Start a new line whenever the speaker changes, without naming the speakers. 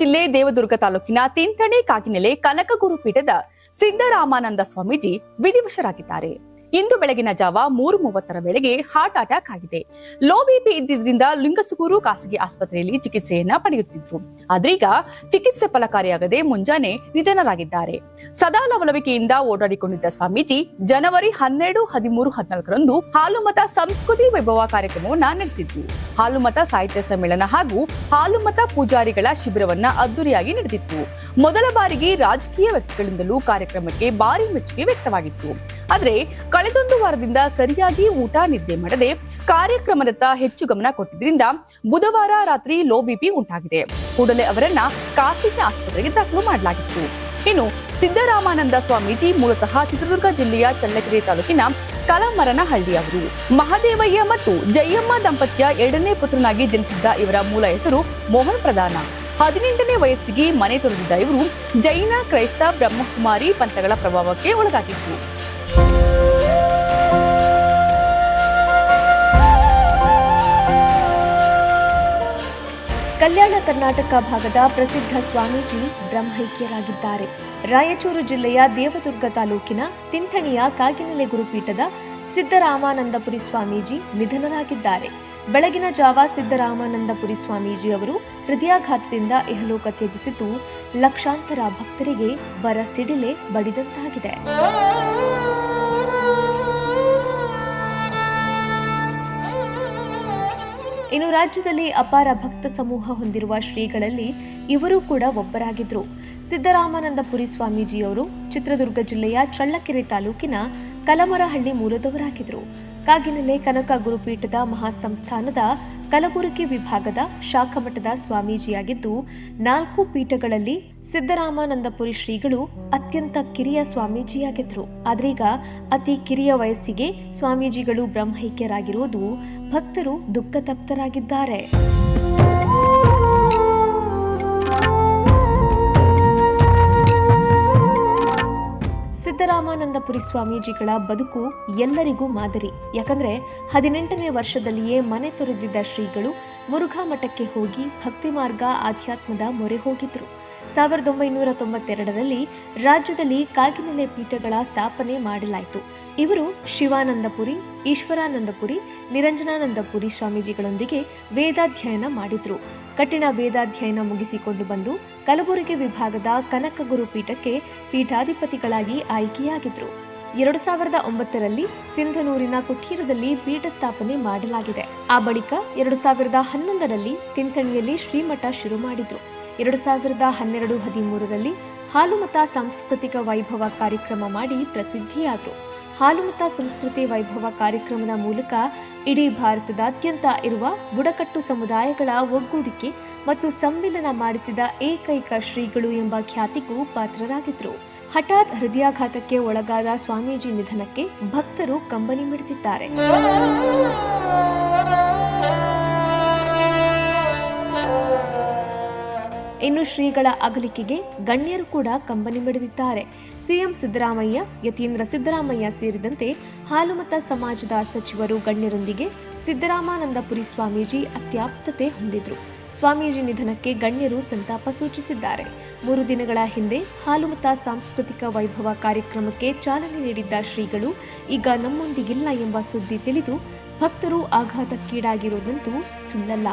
ಜಿಲ್ಲೆ ದೇವದುರ್ಗ ತಾಲೂಕಿನ ತಿಂತಣೆ ಕಾಗಿನೆಲೆ ಕನಕಗುರು ಪೀಠದ ಸಿದ್ದರಾಮಾನಂದ ಸ್ವಾಮೀಜಿ ವಿಧಿವಶರಾಗಿದ್ದಾರೆ. ಇಂದು ಬೆಳಗಿನ ಜಾವ ಮೂರು ಮೂವತ್ತರ ವೇಳೆಗೆ ಹಾರ್ಟ್ ಅಟ್ಯಾಕ್ ಆಗಿದೆ. ಲೋ ಬಿಪಿ ಇದ್ದಿದ್ದರಿಂದ ಲಿಂಗಸುಗೂರು ಖಾಸಗಿ ಆಸ್ಪತ್ರೆಯಲ್ಲಿ ಚಿಕಿತ್ಸೆಯನ್ನ ಪಡೆಯುತ್ತಿದ್ರು. ಆದ್ರೀಗ ಚಿಕಿತ್ಸೆ ಫಲಕಾರಿಯಾಗದೆ ಮುಂಜಾನೆ ನಿಧನರಾಗಿದ್ದಾರೆ. ಸದಾ ಲವಲವಿಕೆಯಿಂದ ಓಡಾಡಿಕೊಂಡಿದ್ದ ಸ್ವಾಮೀಜಿ ಜನವರಿ ಹನ್ನೆರಡು, ಹದಿಮೂರು, ಹದಿನಾಲ್ಕರಂದು ಹಾಲುಮತ ಸಂಸ್ಕೃತಿ ವೈಭವ ಕಾರ್ಯಕ್ರಮವನ್ನು ನಡೆಸಿದ್ರು. ಹಾಲುಮತ ಸಾಹಿತ್ಯ ಸಮ್ಮೇಳನ ಹಾಗೂ ಹಾಲುಮತ ಪೂಜಾರಿಗಳ ಶಿಬಿರವನ್ನ ಅದ್ದೂರಿಯಾಗಿ ನಡೆದಿತ್ತು. ಮೊದಲ ಬಾರಿಗೆ ರಾಜಕೀಯ ವ್ಯಕ್ತಿಗಳಿಂದಲೂ ಕಾರ್ಯಕ್ರಮಕ್ಕೆ ಭಾರಿ ಮೆಚ್ಚುಗೆ ವ್ಯಕ್ತವಾಗಿತ್ತು. ಆದರೆ ಕಳೆದೊಂದು ವಾರದಿಂದ ಸರಿಯಾಗಿ ಊಟ ನಿದ್ದೆ ಮಾಡದೆ ಕಾರ್ಯಕ್ರಮದತ್ತ ಹೆಚ್ಚು ಗಮನ ಕೊಟ್ಟಿದ್ದರಿಂದ ಬುಧವಾರ ರಾತ್ರಿ ಲೋ ಬಿಪಿ ಉಂಟಾಗಿದೆ. ಕೂಡಲೇ ಅವರನ್ನ ಖಾಸಗಿ ಆಸ್ಪತ್ರೆಗೆ ದಾಖಲು ಮಾಡಲಾಗಿತ್ತು. ಇನ್ನು ಸಿದ್ದರಾಮಾನಂದ ಸ್ವಾಮೀಜಿ ಮೂಲತಃ ಚಿತ್ರದುರ್ಗ ಜಿಲ್ಲೆಯ ಚಳ್ಳಕೆರೆ ತಾಲೂಕಿನ ಕಲಮರನಹಳ್ಳಿಯವರು ಮಹದೇವಯ್ಯ ಮತ್ತು ಜಯಮ್ಮ ದಂಪತಿಯ ಎರಡನೇ ಪುತ್ರನಾಗಿ ಜನಿಸಿದ್ದ ಇವರ ಮೂಲ ಹೆಸರು ಮೋಹನ್ ಪ್ರಧಾನ. ಹದಿನೆಂಟನೇ ವಯಸ್ಸಿಗೆ ಮನೆ ತೊರೆದಿದ್ದ ಇವರು ಜೈನ ಕ್ರೈಸ್ತ ಬ್ರಹ್ಮಕುಮಾರಿ ಪಂಥಗಳ ಪ್ರಭಾವಕ್ಕೆ ಒಳಗಾಗಿತ್ತು
ಕಲ್ಯಾಣ ಕರ್ನಾಟಕ ಭಾಗದ ಪ್ರಸಿದ್ಧ ಸ್ವಾಮೀಜಿ ಬ್ರಹ್ಮೈಕ್ಯರಾಗಿದ್ದಾರೆ. ರಾಯಚೂರು ಜಿಲ್ಲೆಯ ದೇವದುರ್ಗ ತಾಲೂಕಿನ ತಿಂಥಣಿಯ ಕಾಗಿನೆಲೆ ಗುರುಪೀಠದ ಸಿದ್ದರಾಮಾನಂದಪುರಿ ಸ್ವಾಮೀಜಿ ನಿಧನರಾಗಿದ್ದಾರೆ. ಬೆಳಗಿನ ಜಾವ ಸಿದ್ದರಾಮಾನಂದಪುರಿ ಸ್ವಾಮೀಜಿ ಅವರು ಹೃದಯಾಘಾತದಿಂದ ಇಹಲೋಕ ತ್ಯಜಿಸಿದ್ದು ಲಕ್ಷಾಂತರ ಭಕ್ತರಿಗೆ ಬರ ಸಿಡಿಲೆ ಬಡಿದಂತಾಗಿದೆ. ಇನ್ನು ರಾಜ್ಯದಲ್ಲಿ ಅಪಾರ ಭಕ್ತ ಸಮೂಹ ಹೊಂದಿರುವ ಶ್ರೀಗಳಲ್ಲಿ ಇವರು ಕೂಡ ಒಬ್ಬರಾಗಿದ್ರು. ಸಿದ್ದರಾಮಾನಂದಪುರಿ ಸ್ವಾಮೀಜಿಯವರು ಚಿತ್ರದುರ್ಗ ಜಿಲ್ಲೆಯ ಚಳ್ಳಕೆರೆ ತಾಲೂಕಿನ ಕಲಮರಹಳ್ಳಿ ಮೂಲದವರಾಗಿದ್ದರು ಕಾಗಿನೆಲೆ ಕನಕ ಗುರುಪೀಠದ ಮಹಾಸಂಸ್ಥಾನದ ಕಲಬುರಗಿ ವಿಭಾಗದ ಶಾಖಮಠದ ಸ್ವಾಮೀಜಿಯಾಗಿದ್ದು, ನಾಲ್ಕು ಪೀಠಗಳಲ್ಲಿ ಸಿದ್ದರಾಮಾನಂದಪುರಿ ಶ್ರೀಗಳು ಅತ್ಯಂತ ಕಿರಿಯ ಸ್ವಾಮೀಜಿಯಾಗಿದ್ದರು ಆದ್ರೀಗ ಅತಿ ಕಿರಿಯ ವಯಸ್ಸಿಗೆ ಸ್ವಾಮೀಜಿಗಳು ಬ್ರಹ್ಮೈಕ್ಯರಾಗಿರುವುದು ಭಕ್ತರು ದುಃಖ ತಪ್ತರಾಗಿದ್ದಾರೆ ಸಿದ್ದರಾಮಾನಂದಪುರಿ ಸ್ವಾಮೀಜಿಗಳ ಬದುಕು ಎಲ್ಲರಿಗೂ ಮಾದರಿ. ಯಾಕಂದ್ರೆ ಹದಿನೆಂಟನೇ ವರ್ಷದಲ್ಲಿಯೇ ಮನೆ ತೊರೆದಿದ್ದ ಶ್ರೀಗಳು ಮುರುಘಾ ಮಠಕ್ಕೆ ಹೋಗಿ ಭಕ್ತಿ ಮಾರ್ಗ ಆಧ್ಯಾತ್ಮದ ಮೊರೆ ಹೋಗಿದ್ರು. ಸಾವಿರದ ಒಂಬೈನೂರ ತೊಂಬತ್ತೆರಡರಲ್ಲಿ ರಾಜ್ಯದಲ್ಲಿ ಕಾಗಿನೆಲೆ ಪೀಠಗಳ ಸ್ಥಾಪನೆ ಮಾಡಲಾಯಿತು. ಇವರು ಶಿವಾನಂದಪುರಿ, ಈಶ್ವರಾನಂದಪುರಿ, ನಿರಂಜನಾನಂದಪುರಿ ಸ್ವಾಮೀಜಿಗಳೊಂದಿಗೆ ವೇದಾಧ್ಯಯನ ಮಾಡಿದ್ರು. ಕಠಿಣ ವೇದಾಧ್ಯಯನ ಮುಗಿಸಿಕೊಂಡು ಬಂದು ಕಲಬುರಗಿ ವಿಭಾಗದ ಕನಕಗುರು ಪೀಠಕ್ಕೆ ಪೀಠಾಧಿಪತಿಗಳಾಗಿ ಆಯ್ಕೆಯಾಗಿದ್ರು. ಎರಡು ಸಾವಿರದ ಒಂಬತ್ತರಲ್ಲಿ ಸಿಂಧನೂರಿನ ಕುಟೀರದಲ್ಲಿ ಪೀಠ ಸ್ಥಾಪನೆ ಮಾಡಲಾಗಿದೆ. ಆ ಬಳಿಕ ಎರಡು ಸಾವಿರದ ಹನ್ನೊಂದರಲ್ಲಿ ತಿಂತಣಿಯಲ್ಲಿ ಶ್ರೀಮಠ ಶುರು ಮಾಡಿದ್ರು. ಎರಡು ಸಾವಿರದ ಹನ್ನೆರಡು ಹದಿಮೂರರಲ್ಲಿ ಹಾಲುಮತ ಸಾಂಸ್ಕೃತಿಕ ವೈಭವ ಕಾರ್ಯಕ್ರಮ ಮಾಡಿ ಪ್ರಸಿದ್ಧಿಯಾದರು. ಹಾಲುಮತ ಸಂಸ್ಕೃತಿ ವೈಭವ ಕಾರ್ಯಕ್ರಮದ ಮೂಲಕ ಇಡೀ ಭಾರತದಾದ್ಯಂತ ಇರುವ ಬುಡಕಟ್ಟು ಸಮುದಾಯಗಳ ಒಗ್ಗೂಡಿಕೆ ಮತ್ತು ಸಮ್ಮಿಲನ ಮಾಡಿಸಿದ ಏಕೈಕ ಶ್ರೀಗಳು ಎಂಬ ಖ್ಯಾತಿಗೂ ಪಾತ್ರರಾಗಿದ್ದರು ಹಠಾತ್ ಹೃದಯಾಘಾತಕ್ಕೆ ಒಳಗಾದ ಸ್ವಾಮೀಜಿ ನಿಧನಕ್ಕೆ ಭಕ್ತರು ಕಂಬನಿ ಮಿಡಿದಿದ್ದಾರೆ. ಇನ್ನು ಶ್ರೀಗಳ ಅಗಲಿಕೆಗೆ ಗಣ್ಯರು ಕೂಡ ಕಂಬನಿ ಮಿಡಿದಿದ್ದಾರೆ. ಸಿಎಂ ಸಿದ್ದರಾಮಯ್ಯ, ಯತೀಂದ್ರ ಸಿದ್ದರಾಮಯ್ಯ ಸೇರಿದಂತೆ ಹಾಲುಮತ ಸಮಾಜದ ಸಚಿವರು ಗಣ್ಯರೊಂದಿಗೆ ಸಿದ್ದರಾಮಾನಂದಪುರಿ ಸ್ವಾಮೀಜಿ ಅತ್ಯಾಪ್ತತೆ ಹೊಂದಿದ್ರು. ಸ್ವಾಮೀಜಿ ನಿಧನಕ್ಕೆ ಗಣ್ಯರು ಸಂತಾಪ ಸೂಚಿಸಿದ್ದಾರೆ. ಮೂರು ದಿನಗಳ ಹಿಂದೆ ಹಾಲುಮತ ಸಾಂಸ್ಕೃತಿಕ ವೈಭವ ಕಾರ್ಯಕ್ರಮಕ್ಕೆ ಚಾಲನೆ ನೀಡಿದ್ದ ಶ್ರೀಗಳು, ಈಗ ನಮ್ಮೊಂದಿಗಿಲ್ಲ ಎಂಬ ಸುದ್ದಿ ತಿಳಿದು ಭಕ್ತರು ಆಘಾತಕ್ಕೀಡಾಗಿರುವುದಂತೂ ಸುಳ್ಳಲ್ಲ.